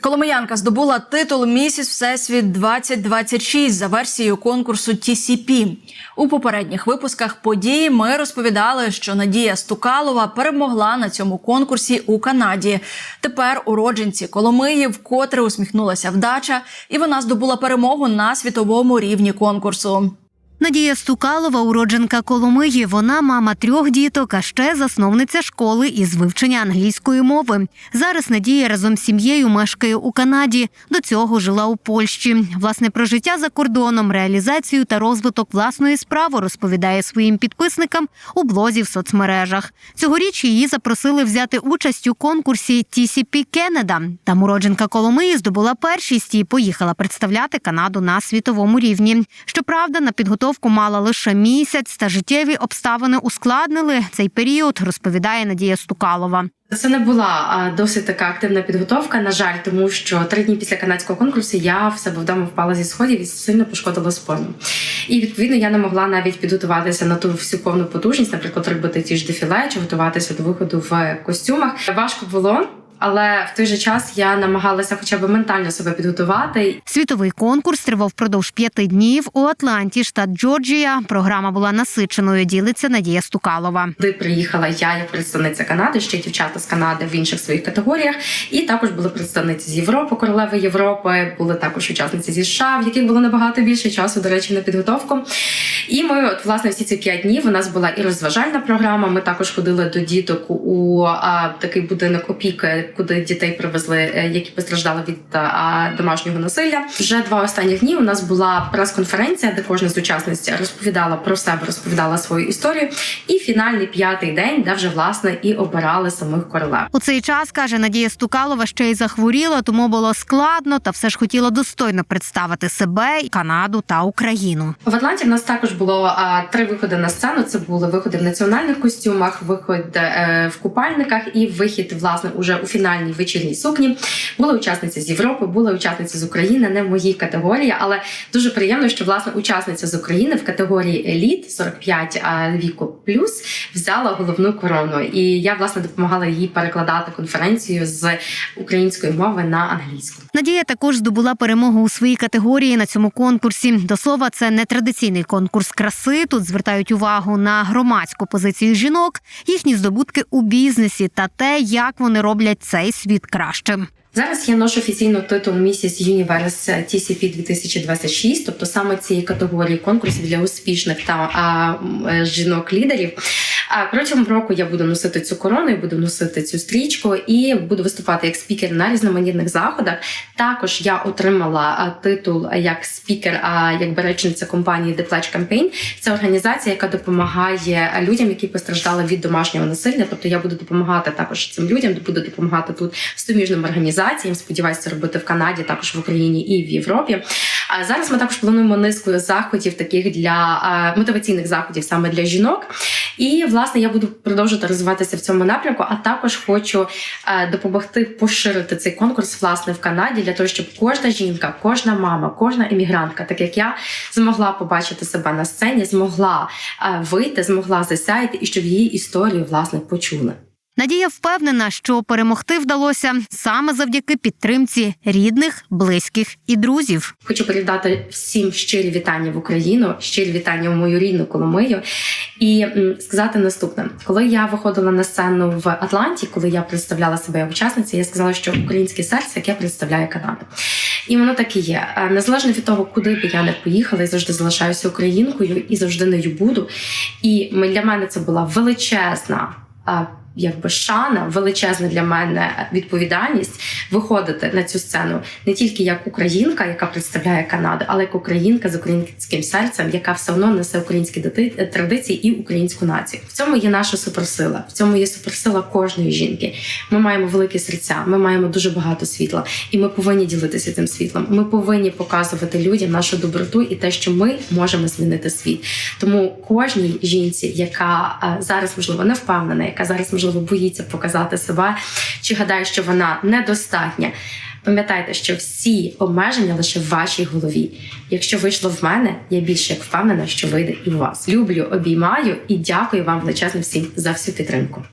Коломиянка здобула титул Місіс Всесвіт 2026 за версією конкурсу TCP. У попередніх випусках події ми розповідали, що Надія Стукалова перемогла на цьому конкурсі у Канаді. Тепер уродженці Коломиї вкотре усміхнулася вдача, і вона здобула перемогу на світовому рівні конкурсу. Надія Стукалова, уродженка Коломиї. Вона мама трьох діток, а ще засновниця школи із вивчення англійської мови. Зараз Надія разом з сім'єю мешкає у Канаді. До цього жила у Польщі. Власне про життя за кордоном, реалізацію та розвиток власної справи розповідає своїм підписникам у блозі в соцмережах. Цьогоріч її запросили взяти участь у конкурсі TCP Canada. Там уродженка Коломиї здобула першість і поїхала представляти Канаду на світовому рівні. Щоправда, на підготовку мала лише місяць, та життєві обставини ускладнили цей період, розповідає Надія Стукалова. Це не була досить така активна підготовка. На жаль, тому що три дні після канадського конкурсу я в себе вдома впала зі сходів і сильно пошкодила спину. І відповідно я не могла навіть підготуватися на ту всю повну потужність, наприклад, робити ті ж дефіле чи готуватися до виходу в костюмах. Важко було. Але в той же час я намагалася хоча б ментально себе підготувати. Світовий конкурс тривав впродовж п'яти днів у Атланті, штат Джорджія. Програма була насиченою. Ділиться Надія Стукалова. Туди приїхала я як представниця Канади, ще дівчата з Канади в інших своїх категоріях. І також були представниці з Європи, королеви Європи, були також учасниці зі США, в яких було набагато більше часу, до речі, на підготовку. І ми, от власне, всі ці п'ять днів у нас була і розважальна програма. Ми також ходили до діток у а, такий будинок опіки, куди дітей привезли, е, які постраждали від домашнього насилля. Вже два останні дні у нас була прес-конференція, де кожна з учасниць розповідала про себе, розповідала свою історію. І фінальний п'ятий день, де вже власне і обирали самих королев. У цей час каже Надія Стукалова, ще й захворіла, тому було складно, та все ж хотіла достойно представити себе, Канаду та Україну. В Атланті в нас також було три виходи на сцену. Це були виходи в національних костюмах, виход е, в купальниках і вихід, власне, уже у фінальній вечірній сукні. Були учасниці з Європи, були учасниці з України, не в моїй категорії, але дуже приємно, що власне учасниця з України в категорії еліт 45 а, віку плюс взяла головну корону. І я власне допомагала їй перекладати конференцію з української мови на англійську. Надія також здобула перемогу у своїй категорії на цьому конкурсі. До слова, це не традиційний конкурс краси. Тут звертають увагу на громадську позицію жінок, їхні здобутки у бізнесі та те, як вони роблять цей світ кращим. Зараз я ношу офіційно титул Місіс Юніверс TCP 2026, тобто саме цієї категорії конкурсів для успішних та а, жінок-лідерів. А протягом року я буду носити цю корону, буду носити цю стрічку і буду виступати як спікер на різноманітних заходах. Також я отримала титул як спікер, а якби речниця компанії The Pledge Campaign. Це організація, яка допомагає людям, які постраждали від домашнього насилля. Тобто я буду допомагати також цим людям, буду допомагати тут суміжним організаціям. Сподіваюся, це робити в Канаді, також в Україні і в Європі. А зараз ми також плануємо низку заходів, таких для мотиваційних заходів саме для жінок. І власне я буду продовжувати розвиватися в цьому напрямку. А також хочу е, допомогти поширити цей конкурс власне в Канаді для того, щоб кожна жінка, кожна мама, кожна емігрантка, так як я, змогла побачити себе на сцені, змогла е, вийти, змогла засяяти, і щоб її історію власне почули. Надія впевнена, що перемогти вдалося саме завдяки підтримці рідних, близьких і друзів. Хочу передати всім щирі вітання в Україну, щирі вітання в мою рідну Коломию. І сказати наступне: коли я виходила на сцену в Атланті, коли я представляла себе як учасниця, я сказала, що українське серце, яке представляє Канаду. І воно так і є. Е, Незалежно від того, куди б я не поїхала, я завжди залишаюся українкою і завжди нею буду. І для мене це була величезна. Якби шана, величезна для мене відповідальність виходити на цю сцену не тільки як українка, яка представляє Канаду, але як українка з українським серцем, яка все одно несе українські традиції і українську націю. В цьому є наша суперсила. В цьому є суперсила кожної жінки. Ми маємо великі серця, ми маємо дуже багато світла, і ми повинні ділитися цим світлом. Ми повинні показувати людям нашу доброту і те, що ми можемо змінити світ. Тому кожній жінці, яка е, зараз можливо не впевнена, яка зараз можливо боїться показати себе, чи гадає, що вона недостатня. Пам'ятайте, що всі обмеження лише в вашій голові. Якщо вийшло в мене, я більше як впевнена, що вийде і у вас. Люблю, обіймаю і дякую вам величезно всім за всю підтримку.